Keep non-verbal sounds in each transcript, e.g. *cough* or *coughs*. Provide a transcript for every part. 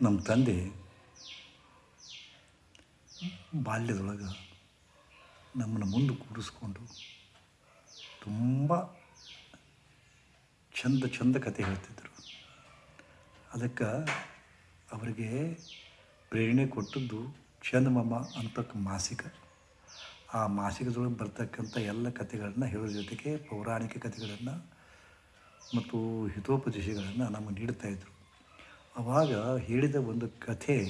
ನಮ್ಮ ತಂದೆ ಬಾಲ್ಯದೊಳಗೆ ನಮ್ಮನ್ನು ಮುಂದೆ ಕೂರಿಸ್ಕೊಂಡು ತುಂಬ ಚಂದ ಚಂದ ಕತೆ ಹೇಳ್ತಿದ್ದರು ಅದಕ್ಕೆ ಅವರಿಗೆ ಪ್ರೇರಣೆ ಕೊಟ್ಟದ್ದು ಚಂದಮಮ್ಮ ಅಂತಕ್ಕ ಮಾಸಿಕ. ಆ ಮಾಸಿಕದೊಳಗೆ ಬರ್ತಕ್ಕಂಥ ಎಲ್ಲ ಕಥೆಗಳನ್ನು ಹೇಳೋದ್ರ ಜೊತೆಗೆ ಪೌರಾಣಿಕ ಕಥೆಗಳನ್ನು ಮತ್ತು ಹಿತೋಪದೇಶಗಳನ್ನು ನಮಗೆ ನೀಡ್ತಾಯಿದ್ರು ಆವಾಗ ಹೇಳಿದ ಒಂದು ಕಥೆ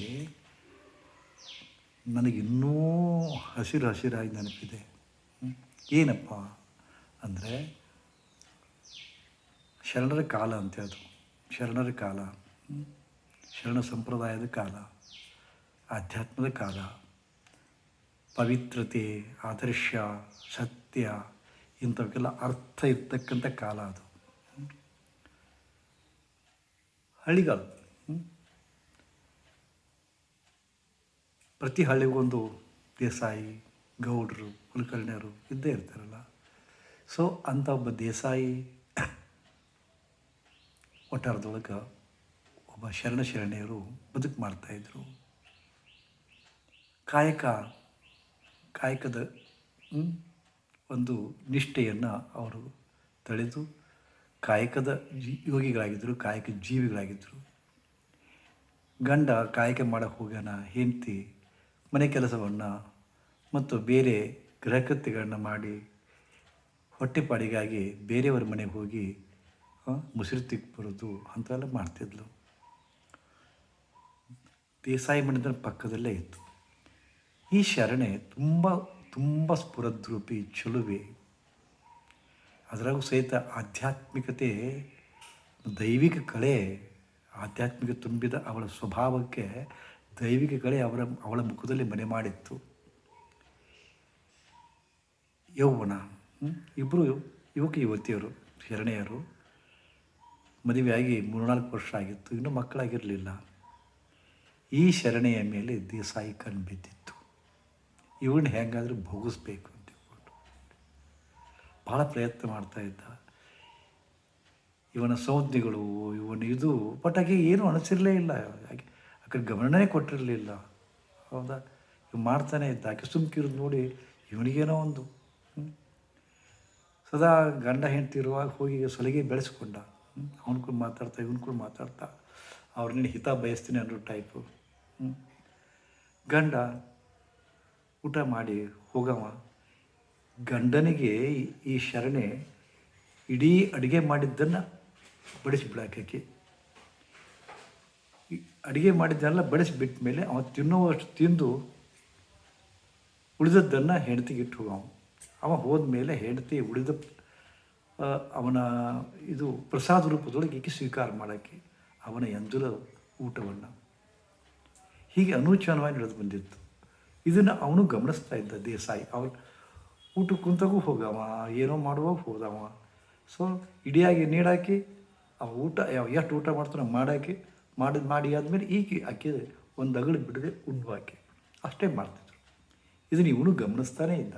ನನಗಿನ್ನೂ ಹಸಿರು ಹಸಿರಾಗಿ ನೆನಪಿದೆ. ಏನಪ್ಪ ಅಂದರೆ ಶರಣರ ಕಾಲ ಅಂತ ಅದು ಶರಣರ ಕಾಲ ಶರಣ ಸಂಪ್ರದಾಯದ ಕಾಲ, ಆಧ್ಯಾತ್ಮದ ಕಾಲ, ಪವಿತ್ರತೆ, ಆದರ್ಶ, ಸತ್ಯ ಇಂಥವಕ್ಕೆಲ್ಲ ಅರ್ಥ ಇರ್ತಕ್ಕಂಥ ಕಾಲ ಅದು. ಹ್ಮ್. ಪ್ರತಿ ಹಳ್ಳಿಗೊಂದು ದೇಸಾಯಿ, ಗೌಡರು, ಕುಲಕರ್ಣಿಯರು ಇದ್ದೇ ಇರ್ತಾರಲ್ಲ. ಸೊ ಅಂತ ಒಬ್ಬ ದೇಸಾಯಿ *coughs* ಒಟ್ಟಾರದೊಳಗೆ ಒಬ್ಬ ಶರಣ ಶರಣೆಯರು ಬದುಕು ಮಾಡ್ತಾಯಿದ್ರು ಕಾಯಕ, ಕಾಯಕದ ಒಂದು ನಿಷ್ಠೆಯನ್ನು ಅವರು ತಳೆದು ಕಾಯಕದ ಯೋಗಿಗಳಾಗಿದ್ದರು ಕಾಯಕ ಜೀವಿಗಳಾಗಿದ್ದರು ಗಂಡ, ಕಾಯಕ ಮಾಡಕ್ಕೆ ಹೋಗ್ಯಾನ, ಹೆಂಡತಿ ಮನೆ ಕೆಲಸವನ್ನು ಮತ್ತು ಬೇರೆ ಗೃಹಕೃತ್ಯಗಳನ್ನು ಮಾಡಿ ಹೊಟ್ಟೆಪಾಡಿಗಾಗಿ ಬೇರೆಯವ್ರ ಮನೆಗೆ ಹೋಗಿ ಮುಸಿರು ಮುಸುರು ತಿಕ್ ಬರೋದು ಅಂತೆಲ್ಲ ಮಾಡ್ತಿದ್ಲು. ದೇಸಾಯಿ ಮನೆದ ಪಕ್ಕದಲ್ಲೇ ಇತ್ತು. ಈ ಶರಣೆ ತುಂಬ ತುಂಬ ಸ್ಫುರದ್ರೂಪಿ ಚಲುವೆ. ಅದರಾಗೂ ಸಹಿತ ಆಧ್ಯಾತ್ಮಿಕತೆ, ದೈವಿಕ ಕಳೆ ಆಧ್ಯಾತ್ಮಿಕ ತುಂಬಿದ ಅವಳ ಸ್ವಭಾವಕ್ಕೆ ದೈವಿಕ ಕಳೆ ಅವರ, ಅವಳ ಮುಖದಲ್ಲಿ ಮನೆ ಮಾಡಿತ್ತು. ಯೌವನ ಇಬ್ಬರು ಯುವಕ ಯುವತಿಯರು ಶರಣೆಯರು ಮದುವೆಯಾಗಿ ಮೂರ್ನಾಲ್ಕು ವರ್ಷ ಆಗಿತ್ತು, ಇನ್ನೂ ಮಕ್ಕಳಾಗಿರಲಿಲ್ಲ. ಈ ಶರಣೆಯ ಮೇಲೆ ದೇಸಾಯಿ ಕಣ್ಣು ಬಿದ್ದಿತ್ತು. ಇವನ್ನ ಹೆಂಗಾದರೂ ಭೋಗಿಸ್ಬೇಕು ಅಂತ ಹೇಳ್ಕೊಂಡು. ಭಾಳ ಪ್ರಯತ್ನ ಮಾಡ್ತಾ ಇದ್ದ. ಇವನ ಸಂಜ್ಞೆಗಳು ಇವನ ಇದು, ಬಟ್ ಹಾಗೆ ಏನೂ ಅನಿಸಿರಲೇ ಇಲ್ಲ. ಆ ಕಡೆ ಗಮನನೇ ಕೊಟ್ಟಿರಲಿಲ್ಲ. ಹೌದಾ? ಇವ್ ಮಾಡ್ತಾನೆ ಇದ್ದ. ಆಕೆ ಸುಮ್ಕಿರೋದು ನೋಡಿ ಇವನಿಗೇನೋ ಒಂದು. ಸದಾ ಗಂಡ ಹೆಂಡತಿ ಇರುವಾಗ ಹೋಗಿ ಸಲಿಗೆ ಬೆಳೆಸ್ಕೊಂಡ. ಅವನ ಕೂಡ ಮಾತಾಡ್ತಾ, ಇವನ್ ಕೂಡ ಮಾತಾಡ್ತಾ ಅವ್ರನ್ನ ಹಿತ ಬಯಸ್ತೀನಿ ಅನ್ನೋ ಟೈಪು ಗಂಡ ಊಟ ಮಾಡಿ ಹೋಗವ. ಗಂಡನಿಗೆ ಈ ಶರಣೆ ಇಡೀ ಅಡುಗೆ ಮಾಡಿದ್ದನ್ನು ಬಡಿಸಿಬಿಡಾಕಿ ಅಡುಗೆ ಮಾಡಿದ್ದನ್ನೆಲ್ಲ ಬಡಿಸಿಬಿಟ್ಟ ಮೇಲೆ ಅವ ತಿನ್ನುವಷ್ಟು ತಿಂದು ಉಳಿದದ್ದನ್ನು ಹೆಂಡತಿಗೆ ಇಟ್ಟು ಹೋಗವ ಅವ ಹೋದ್ಮೇಲೆ ಹೆಂಡತಿ ಉಳಿದ ಅವನ ಇದು ಪ್ರಸಾದ ರೂಪದೊಳಗೆ ಈಕೆ ಸ್ವೀಕಾರ ಮಾಡೋಕ್ಕೆ ಅವನ ಎಂಜುಲ ಊಟವನ್ನು. ಹೀಗೆ ಅನೂಚನವಾಗಿ ನಡೆದು ಬಂದಿತ್ತು. ಇದನ್ನು ಅವನು ಗಮನಿಸ್ತಾ ಇದ್ದ ದೇಸಾಯಿ. ಅವನು ಊಟ ಕುಂತಾಗೂ ಹೋಗವ, ಏನೋ ಮಾಡುವಾಗ ಹೋದವ. ಸೊ ಇಡಿಯಾಗಿ ನೀಡಾಕಿ, ಅವ ಊಟ ಯಾವ ಎಷ್ಟು ಊಟ ಮಾಡ್ತಾನೆ ಮಾಡಾಕಿ ಮಾಡಿದ ಮಾಡಿ ಆದಮೇಲೆ ಈಕೆ ಆಕೆ ಒಂದು ಅಗಳು ಬಿಡದೆ ಉಂಡು ಆಕೆ. ಅಷ್ಟೇ ಮಾಡ್ತಿದ್ರು. ಇದನ್ನು ಇವನು ಗಮನಿಸ್ತಾನೇ ಇದ್ದ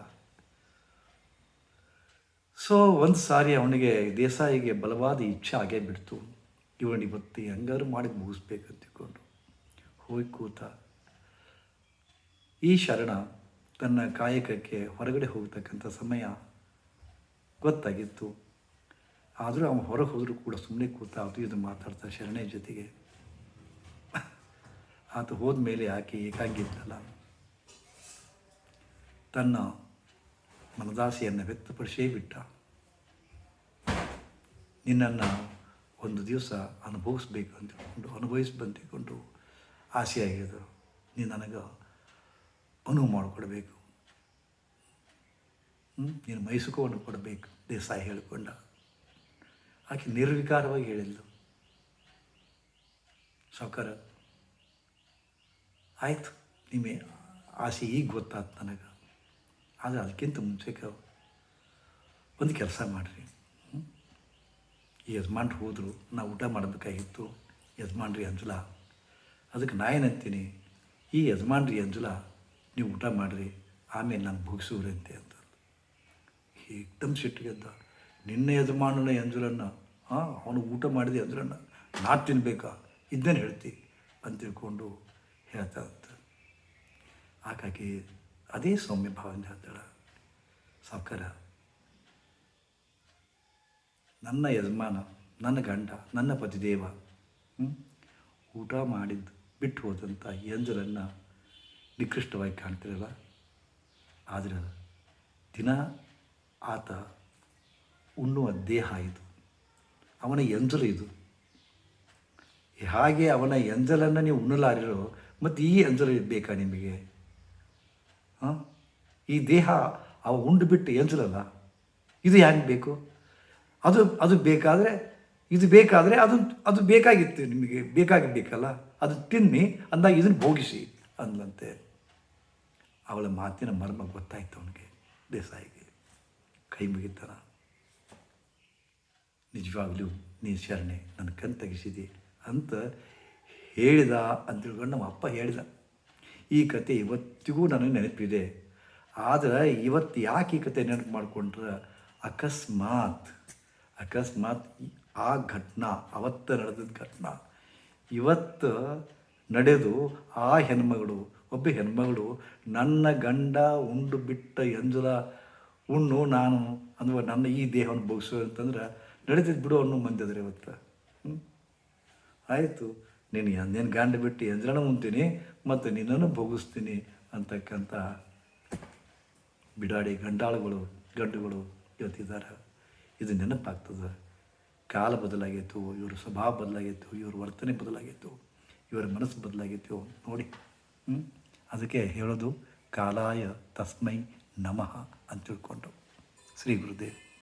ಸೊ ಒಂದು ಸಾರಿ ಅವನಿಗೆ ದೇಸಾಯಿಗೆ ಬಲವಾದ ಇಚ್ಛೆ ಆಗೇ ಬಿಡ್ತು. ಇವನು ಇವತ್ತು ಹೆಂಗಾರು ಮಾಡಿ ಮುಗಿಸ್ಬೇಕಂತ ತಿಳ್ಕೊಂಡು ಹೋಗಿ ಕೂತ. ಈ ಶರಣ ತನ್ನ ಕಾಯಕಕ್ಕೆ ಹೊರಗಡೆ ಹೋಗ್ತಕ್ಕಂಥ ಸಮಯ ಗೊತ್ತಾಗಿತ್ತು. ಆದರೂ ಅವನು ಹೊರಗೆ ಹೋದರೂ ಕೂಡ ಸುಮ್ಮನೆ ಕೂತ ಅದು ಇದು ಮಾತಾಡ್ತಾ ಶರಣೆ ಜೊತೆಗೆ. ಆತ ಹೋದ್ಮೇಲೆ ಆಕೆ ಏಕಾಗಿದ್ದಲ್ಲ. ತನ್ನ ಮನದಾಸೆಯನ್ನು ವ್ಯಕ್ತಪಡಿಸೇ ಬಿಟ್ಟ. ನಿನ್ನನ್ನು ಒಂದು ದಿವಸ ಅನುಭವಿಸ್ಬೇಕು ಅಂತಕೊಂಡು ಅನುಭವಿಸ್ಬಂತಿಕೊಂಡು ಆಸೆಯಾಗಿದ್ದರು ನೀನು ನನಗೆ ಅನುವು ಮಾಡಿಕೊಡ್ಬೇಕು? ನೀನು ಮೈಸುಕವನ್ನು ಕೊಡಬೇಕು ದೇಸಾಯಿ ಹೇಳಿಕೊಂಡ. ಆಕೆ ನಿರ್ವಿಕಾರವಾಗಿ ಹೇಳಿದ್ಲು. ಸಾವುಕಾರ ಆಯಿತು. ನಿಮಗೆ ಆಸೆ ಈಗ ಗೊತ್ತಾಯ್ತು ನನಗೆ. ಆದರೆ ಅದಕ್ಕಿಂತ ಮುಂಚೆಗೆ ಒಂದು ಕೆಲಸ ಮಾಡಿರಿ. ಯಜಮಾನ್ರು ಹೋದರು ನಾವು ಊಟ ಮಾಡಬೇಕಾಗಿತ್ತು. ಯಜಮಾನ್ರಿ ಅಂಜುಲ, ಅದಕ್ಕೆ ನಾ ಏನಂತೀನಿ, ಈ ಯಜಮಾನ್ರಿ ಅಂಜುಲ, ನೀವು ಊಟ ಮಾಡಿರಿ, ಆಮೇಲೆ ನಾನು ಭುಗಿಸೂರಂತೆ ಅಂತ. ಏಕ್ದಮ್ ಸಿಟ್ಟಿಗೆದ್ದ. ನಿನ್ನ ಯಜಮಾನನ ಎಂಜಲನ್ನು ಹಾಂ, ಅವನು ಊಟ ಮಾಡಿದೆ ಅಂಜಲನ್ನು ನಾ ತಿನ್ಬೇಕಾ? ಇದನ್ನೇನು ಹೇಳ್ತಿ? ಅಂತ ತಿಳ್ಕೊಂಡು ಹೇಳ್ತಾರಂತ. ಹಾಗಾಗಿ ಅದೇ ಸೌಮ್ಯ ಭಾವನೆ ಹೇಳ್ತಾಳೆ ಸಾವುಕಾರ. ನನ್ನ ಯಜಮಾನ, ನನ್ನ ಗಂಡ, ನನ್ನ ಪತಿದೇವ? ಊಟ ಮಾಡಿದ್ದು ಬಿಟ್ಟು ಹೋದಂಥ ಎಂಜಲನ್ನು ನಿಕೃಷ್ಟವಾಗಿ ಕಾಣ್ತಿರಲ್ಲ. ಆದರೆ ದಿನ ಆತ ಉಣ್ಣುವ ದೇಹ ಇದು. ಅವನ ಎಂಜಲು ಇದು. ಹಾಗೆ ಅವನ ಎಂಜಲನ್ನು ನೀವು ಉಣ್ಣಲಾರಿರೋ ಮತ್ತು ಈ ಅಂಜಲ ಬೇಕಾ ನಿಮಗೆ? ಹಾಂ? ಈ ದೇಹ ಅವ ಉಂಡು ಬಿಟ್ಟು ಎಂಜಲಲ್ಲ ಇದು ಯಾಕೆ ಬೇಕು? ಅದು ಅದು ಬೇಕಾದರೆ, ಇದು ಬೇಕಾದರೆ ಅದು ಅದು ಬೇಕಾಗಿತ್ತು ನಿಮಗೆ ಬೇಕಾಗಿಬೇಕಲ್ಲ ಅದು ತಿನ್ನಿ, ಅಂದಾಗ ಇದನ್ನು ಭೋಗಿಸಿ ಅಂದಂತೆ ಅವಳ ಮಾತಿನ ಮರ್ಮ ಗೊತ್ತಾಯ್ತು ಅವನಿಗೆ, ದೇಸಾಯಿಗೆ. ಕೈ ಮುಗಿತಾನ. ನಿಜವಾಗ್ಲೂ ನೀ ಶರಣೆ, ನನ್ನ ಕಣ್ ತೆಗೆಸಿದೆ ಅಂತ ಹೇಳಿದ ಅಂತ ತಿಳ್ಕೊಂಡು ನಮ್ಮ ಅಪ್ಪ ಹೇಳಿದ. ಈ ಕತೆ ಇವತ್ತಿಗೂ ನನಗೆ ನೆನಪಿದೆ. ಆದರೆ ಇವತ್ತು ಯಾಕೆ ಈ ಕತೆ ನೆನಪು ಮಾಡಿಕೊಂಡ್ರೆ? ಅಕಸ್ಮಾತ್ ಅಕಸ್ಮಾತ್ ಆ ಘಟನಾ, ಅವತ್ತು ನಡೆದಿದ್ದ ಘಟನಾ. ಇವತ್ತು ನಡೆದು ಆ ಹೆಣ್ಮಗಳು, ಒಬ್ಬ ಹೆಣ್ಮಗಳು, ನನ್ನ ಗಂಡ ಉಂಡು ಬಿಟ್ಟ ಎಂಜಲ ಉಣ್ಣು ನಾನು ಅನ್ನುವ ನನ್ನ ಈ ದೇಹವನ್ನು ಭೋಗಿಸು ಅಂತಂದ್ರೆ ನಡೀತಿದ್ದು ಬಿಡು ಅನ್ನೋ ಮಂದಿ ಇವತ್ತು. ಆಯಿತು. ನೀನು ಎಂದೇನು ಗಂಡ ಬಿಟ್ಟು ಎಂದ್ರಣ ಉಂತೀನಿ ಮತ್ತು ನಿನ್ನನ್ನು ಭೋಗಿಸ್ತೀನಿ ಅಂತಕ್ಕಂಥ ಬಿಡಾಡಿ ಗಂಡಾಳುಗಳು, ಗಂಡುಗಳು ಇವತ್ತಿದ್ದಾರೆ ಇದು ನೆನಪಾಗ್ತದೆ. ಕಾಲ ಬದಲಾಗಿತ್ತು ಇವರ ಸ್ವಭಾವ ಬದಲಾಗಿತ್ತು ಇವ್ರ ವರ್ತನೆ ಬದಲಾಗಿತ್ತು ಇವರ ಮನಸ್ಸು ಬದಲಾಗಿತ್ತು ನೋಡಿ ಅದಕ್ಕೆ ಹೇಳೋದು ಕಾಲಾಯ ತಸ್ಮೈ ನಮಃ ಅಂತ ತಿಳ್ಕೊಂಡು. ಶ್ರೀ ಗುರುದೇವ್.